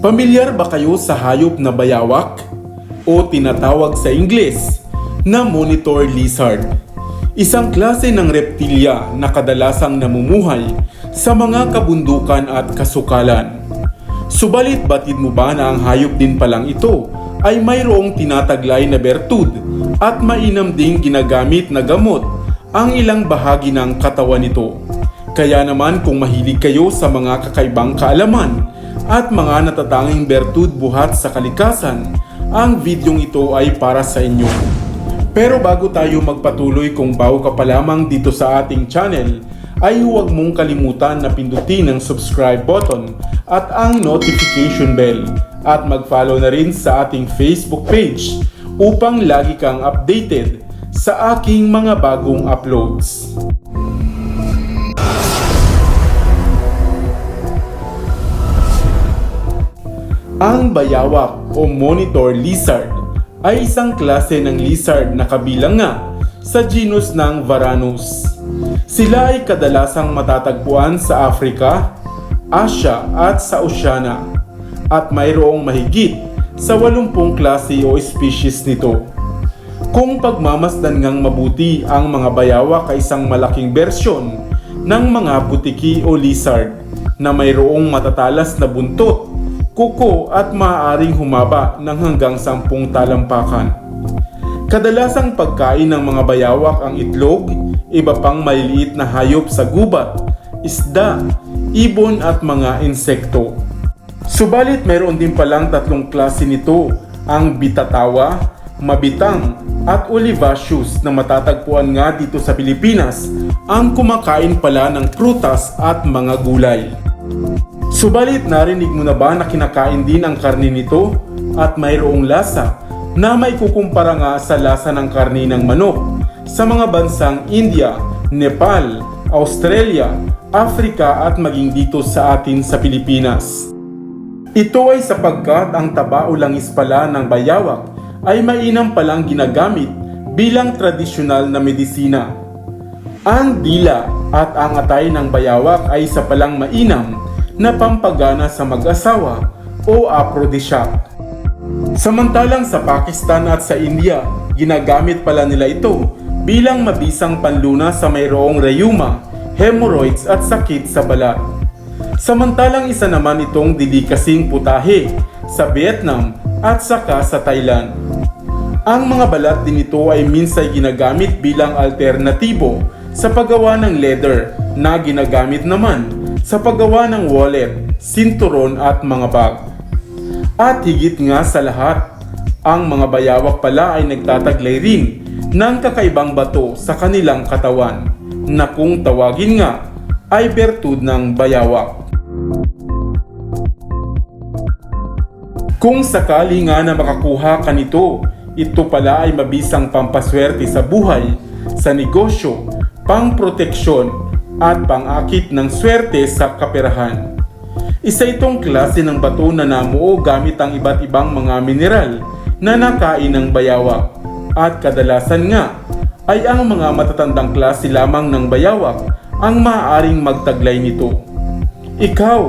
Pamilyar ba kayo sa hayop na bayawak? O tinatawag sa Ingles na monitor lizard? Isang klase ng reptilya na kadalasang namumuhay sa mga kabundukan at kasukalan. Subalit batid mo ba na ang hayop din palang ito ay mayroong tinataglay na bertud at mainam ding ginagamit na gamot ang ilang bahagi ng katawan nito. Kaya naman kung mahilig kayo sa mga kakaibang kaalaman at mga natatanging bertud buhat sa kalikasan, ang videong ito ay para sa inyo. Pero bago tayo magpatuloy kung bago ka pa lamang dito sa ating channel, ay huwag mong kalimutan na pindutin ang subscribe button at ang notification bell at mag-follow na rin sa ating Facebook page upang lagi kang updated sa aking mga bagong uploads. Ang bayawak o monitor lizard ay isang klase ng lizard na kabilang nga sa genus ng Varanus. Sila ay kadalasang matatagpuan sa Africa, Asia at sa Oceania at mayroong mahigit sa 80 klase o species nito. Kung pagmamasdan ngang mabuti ang mga bayawak ay isang malaking bersyon ng mga butiki o lizard na mayroong matatalas na buntot, kuko at maaaring humaba ng hanggang 10 talampakan. Kadalasang pagkain ng mga bayawak ang itlog, iba pang maliliit na hayop sa gubat, isda, ibon at mga insekto. Subalit mayroon din palang tatlong klase nito, ang bitatawa, mabitang at olivaceous na matatagpuan nga dito sa Pilipinas ang kumakain pala ng prutas at mga gulay. Subalit narinig mo na ba na kinakain din ang karni nito at mayroong lasa na may kukumpara nga sa lasa ng karni ng manok sa mga bansang India, Nepal, Australia, Africa at maging dito sa atin sa Pilipinas. Ito ay sapagkat ang taba o langis pala ng bayawak ay mainam palang ginagamit bilang tradisyonal na medisina. Ang dila at ang atay ng bayawak ay isa palang mainam na pampagana sa mag-asawa o aphrodisiac. Samantalang sa Pakistan at sa India, ginagamit pala nila ito bilang mabisang panluna sa mayroong rayuma, hemorrhoids at sakit sa balat. Samantalang isa naman itong delikasing putahe sa Vietnam at saka sa Thailand. Ang mga balat din ito ay minsay ginagamit bilang alternatibo sa paggawa ng leather na ginagamit naman sa paggawa ng wallet, sinturon at mga bag. At higit nga sa lahat, ang mga bayawak pala ay nagtataglay rin ng kakaibang bato sa kanilang katawan na kung tawagin nga ay bertud ng bayawak. Kung sakali nga na makakuha ka nito, ito pala ay mabisang pampaswerte sa buhay, sa negosyo, pangproteksyon at pangakit ng swerte sa kaperahan. Isa itong klase ng bato na namuo gamit ang iba't ibang mga mineral na nakain ng bayawak at kadalasan nga ay ang mga matatandang klase lamang ng bayawak ang maaaring magtaglay nito. Ikaw,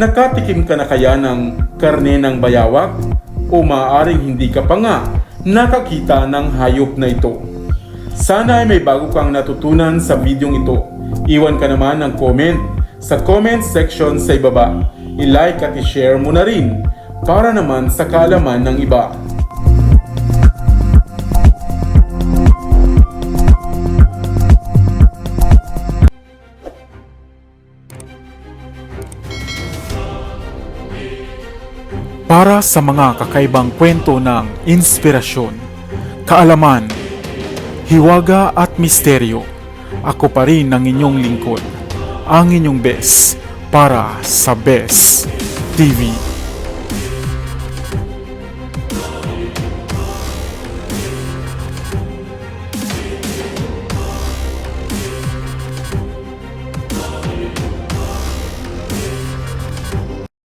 nakatikim ka na kaya ng karne ng bayawak? O maaaring hindi ka pa nga nakakita ng hayop na ito? Sana ay may bago kang natutunan sa videong ito. Iwan ka naman ng comment sa comment section sa ibaba. I-like at i-share mo na rin para naman sa kaalaman ng iba. para sa mga kakaibang kwento ng inspirasyon, kaalaman, hiwaga at misteryo. Ako pa rin ang inyong lingkod, ang inyong best para sa Best TV.